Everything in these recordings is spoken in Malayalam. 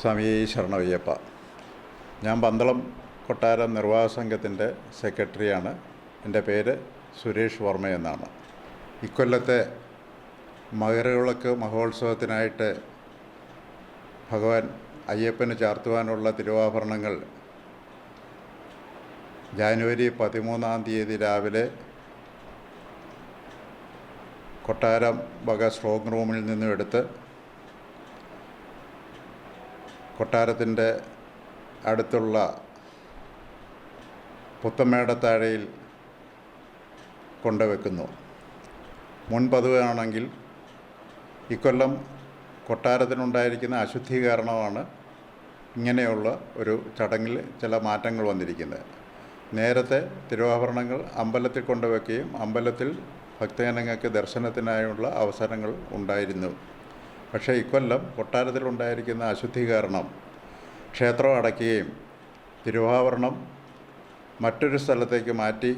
സ്വാമി ശരണയ്യപ്പ. ഞാൻ പന്തളം കൊട്ടാരം നിർവാഹക സംഘത്തിന്റെ സെക്രട്ടറിയാണ്. എന്റെ പേര് സുരേഷ് വർമ്മ എന്നാണ്. ഇക്കൊല്ലത്തെ മകരവിളക്ക് മഹോത്സവത്തിനായിട്ട് ഭഗവാൻ അയ്യപ്പന് ചാർത്തുവാനുള്ള തിരുവാഭരണങ്ങൾ ജാനുവരി പതിമൂന്നാം തീയതി രാവിലെ കൊട്ടാരം വക സ്ട്രോങ് റൂമിൽ നിന്നും എടുത്ത് കൊട്ടാരത്തിന്റെ അടുത്തുള്ള പുത്തമേടത്താഴയിൽ കൊണ്ടുവെക്കുന്നു. മുൻപതുവാണെങ്കിൽ ഇക്കൊല്ലം കൊട്ടാരത്തിനുണ്ടായിരിക്കുന്ന അശുദ്ധി കാരണമാണ് ഇങ്ങനെയുള്ള ഒരു ചടങ്ങിൽ ചില മാറ്റങ്ങൾ വന്നിരിക്കുന്നത്. നേരത്തെ തിരുവാഭരണങ്ങൾ അമ്പലത്തിൽ കൊണ്ടുവയ്ക്കുകയും അമ്പലത്തിൽ ഭക്തജനങ്ങൾക്ക് ദർശനത്തിനായുള്ള അവസരങ്ങൾ ഉണ്ടായിരുന്നു. പക്ഷേ ഇക്കൊല്ലം കൊട്ടാരത്തിലുണ്ടായിരിക്കുന്ന അശുദ്ധി കാരണം ക്ഷേത്രം അടയ്ക്കുകയും തിരുവാഭരണം മറ്റൊരു സ്ഥലത്തേക്ക് മാറ്റി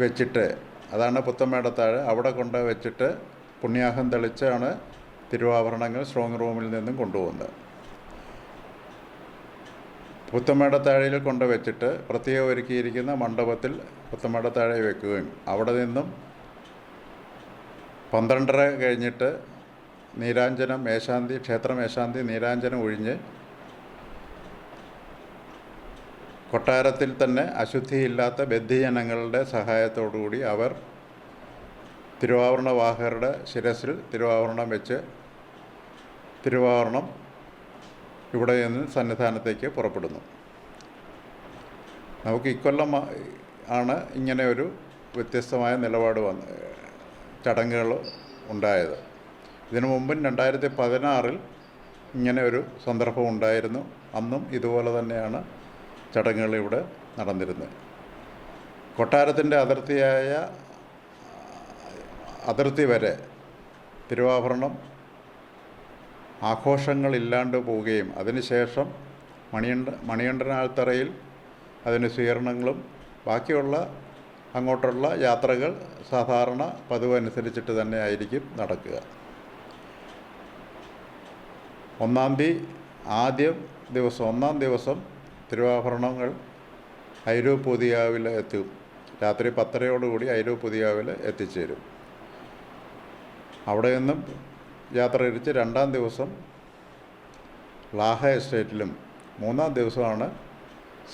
വെച്ചിട്ട് അതാണ് പുത്തമേടത്താഴ് അവിടെ കൊണ്ട് വെച്ചിട്ട് പുണ്യാഹം തെളിച്ചാണ് തിരുവാഭരണങ്ങൾ സ്ട്രോങ് റൂമിൽ നിന്നും കൊണ്ടുപോകുന്നത്. പുത്തമേടത്താഴയിൽ കൊണ്ട് വെച്ചിട്ട് പ്രത്യേകം ഒരുക്കിയിരിക്കുന്ന മണ്ഡപത്തിൽ പുത്തമേടത്താഴ വെക്കുകയും അവിടെ നിന്നും പന്ത്രണ്ടര കഴിഞ്ഞിട്ട് നീരാഞ്ജനം മേശാന്തി ക്ഷേത്ര മേശാന്തി നീരാഞ്ജനം ഒഴിഞ്ഞ് കൊട്ടാരത്തിൽ തന്നെ അശുദ്ധിയില്ലാത്ത ബദ്ധിജനങ്ങളുടെ സഹായത്തോടുകൂടി അവർ തിരുവാഭരണ വാഹകരുടെ ശിരസിൽ തിരുവാഭരണം വെച്ച് തിരുവാഭരണം ഇവിടെ നിന്ന് സന്നിധാനത്തേക്ക് പുറപ്പെടുന്നു. നമുക്ക് ഇക്കൊല്ലം ആണ് ഇങ്ങനെ ഒരു വ്യത്യസ്തമായ നിലപാട് വന്ന് ചടങ്ങുകൾ ഉണ്ടായത്. ഇതിനു മുമ്പും രണ്ടായിരത്തി പതിനാറിൽ ഇങ്ങനെ ഒരു സന്ദർഭം ഉണ്ടായിരുന്നു. അന്നും ഇതുപോലെ തന്നെയാണ് ചടങ്ങുകൾ ഇവിടെ നടന്നിരുന്നത്. കൊട്ടാരത്തിന്റെ അതിർത്തിയായ അതിർത്തി വരെ തിരുവാഭരണം ആഘോഷങ്ങളില്ലാണ്ട് പോവുകയും അതിനുശേഷം മണിയണ്ട മണികണ്ഠനാൽത്തറയിൽ അതിന് സ്വീകരണങ്ങളും ബാക്കിയുള്ള അങ്ങോട്ടുള്ള യാത്രകൾ സാധാരണ പതിവ് അനുസരിച്ചിട്ട് തന്നെ ആയിരിക്കും നടക്കുക. ഒന്നാം തീയതി ആദ്യം ദിവസം ഒന്നാം ദിവസം തിരുവാഭരണങ്ങൾ ഐരോ പൊതിയാവിൽ എത്തും രാത്രി പത്തരയോടുകൂടി ഐരോ പൊതിയാവിൽ എത്തിച്ചേരും. അവിടെ നിന്നും യാത്ര തിരിച്ച് രണ്ടാം ദിവസം ലാഹ എസ്റ്റേറ്റിലും മൂന്നാം ദിവസമാണ്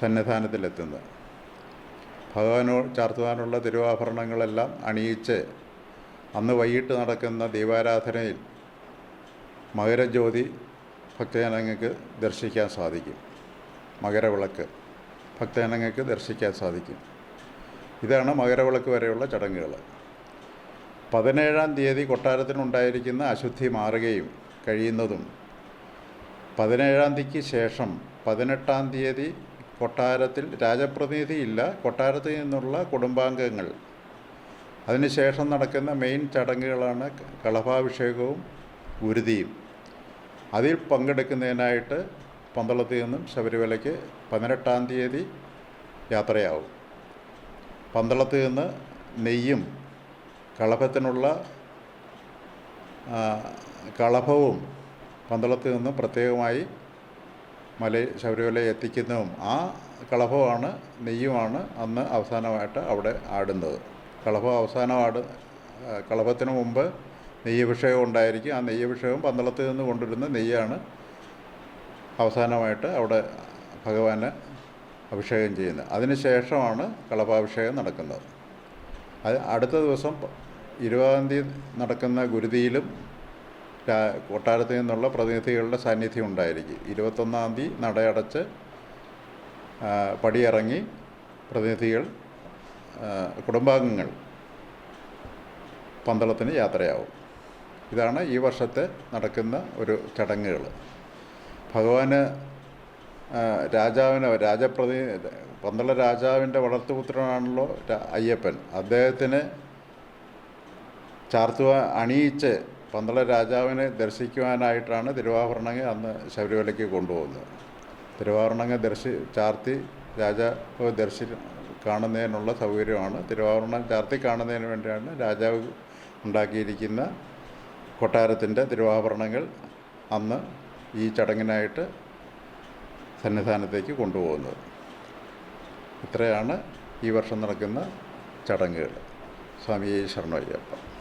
സന്നിധാനത്തിലെത്തുന്നത്. ഭഗവാനോ ചാർത്തുവാനുള്ള തിരുവാഭരണങ്ങളെല്ലാം അണിയിച്ച് അന്ന് വൈകിട്ട് നടക്കുന്ന ദീപാരാധനയിൽ മകരജ്യോതി ഭക്തജനങ്ങൾക്ക് ദർശിക്കാൻ സാധിക്കും. മകരവിളക്ക് ഭക്തജനങ്ങൾക്ക് ദർശിക്കാൻ സാധിക്കും. ഇതാണ് മകരവിളക്ക് വരെയുള്ള ചടങ്ങുകൾ. പതിനേഴാം തീയതി കൊട്ടാരത്തിനുണ്ടായിരിക്കുന്ന അശുദ്ധി മാറുകയും കഴിയുന്നതും പതിനേഴാം തീയതിക്ക് ശേഷം പതിനെട്ടാം തീയതി കൊട്ടാരത്തിൽ രാജപ്രതിനിധിയില്ല കൊട്ടാരത്തിൽ നിന്നുള്ള കുടുംബാംഗങ്ങൾ. അതിനുശേഷം നടക്കുന്ന മെയിൻ ചടങ്ങുകളാണ് കളഭാഭിഷേകവും ഗുരുതിയും അതിൽ പങ്കെടുക്കുന്നതിനായിട്ട് പന്തളത്തിൽ നിന്നും ശബരിമലയ്ക്ക് പതിനെട്ടാം തീയതി യാത്രയാവും. പന്തളത്തിൽ നിന്ന് നെയ്യും കളഭത്തിനുള്ള കളഭവും പന്തളത്തിൽ നിന്നും പ്രത്യേകമായി മല ശബരിമല എത്തിക്കുന്നതും ആ കളഭമാണ് നെയ്യുമാണ് അന്ന് അവസാനമായിട്ട് അവിടെ ആടുന്നത്. കളഭം അവസാനം ആട് ആ, കളഭത്തിന് മുമ്പ് നെയ്യഭിഷേകം ഉണ്ടായിരിക്കും. ആ നെയ്യഭിഷേകം പന്തളത്തിൽ നിന്ന് കൊണ്ടുവരുന്ന നെയ്യാണ് അവസാനമായിട്ട് അവിടെ ഭഗവാന് അഭിഷേകം ചെയ്യുന്നത്. അതിന് ശേഷമാണ് കളഭാഭിഷേകം നടക്കുന്നത്. അത് അടുത്ത ദിവസം ഇരുപതാം തീയതി നടക്കുന്ന ഗുരുതിയിലും കൊട്ടാരത്തിൽ നിന്നുള്ള പ്രതിനിധികളുടെ സാന്നിധ്യം ഉണ്ടായിരിക്കും. ഇരുപത്തൊന്നാം തീയതി നടയടച്ച് പടിയിറങ്ങി പ്രതിനിധികൾ കുടുംബാംഗങ്ങൾ പന്തളത്തിന് യാത്രയാവും. ഇതാണ് ഈ വർഷത്തെ നടക്കുന്ന ഒരു ചടങ്ങുകൾ. ഭഗവാന് രാജാവിനെ രാജപ്രതി പന്തള രാജാവിന്റെ വളർത്തുപുത്രനാണല്ലോ അയ്യപ്പൻ. അദ്ദേഹത്തിന് ചാർത്തുവ അണിയിച്ച് പന്തള രാജാവിനെ ദർശിക്കുവാനായിട്ടാണ് തിരുവാഭരണങ്ങൾ അന്ന് ശബരിമലയ്ക്ക് കൊണ്ടുപോകുന്നത്. തിരുവാഭരണങ്ങ ദർശി ചാർത്തി രാജാവ് ദർശി കാണുന്നതിനുള്ള സൗകര്യമാണ്. തിരുവാഭരണം ചാർത്തി കാണുന്നതിന് വേണ്ടിയാണ് രാജാവ് ഉണ്ടാക്കിയിരിക്കുന്ന കൊട്ടാരത്തിന്റെ തിരുവാഭരണങ്ങൾ അന്ന് ഈ ചടങ്ങിനായിട്ട് സന്നിധാനത്തേക്ക് കൊണ്ടുപോകുന്നത്. ഇത്രയാണ് ഈ വർഷം നടക്കുന്ന ചടങ്ങുകൾ. സ്വാമി ശരണയ്യപ്പ.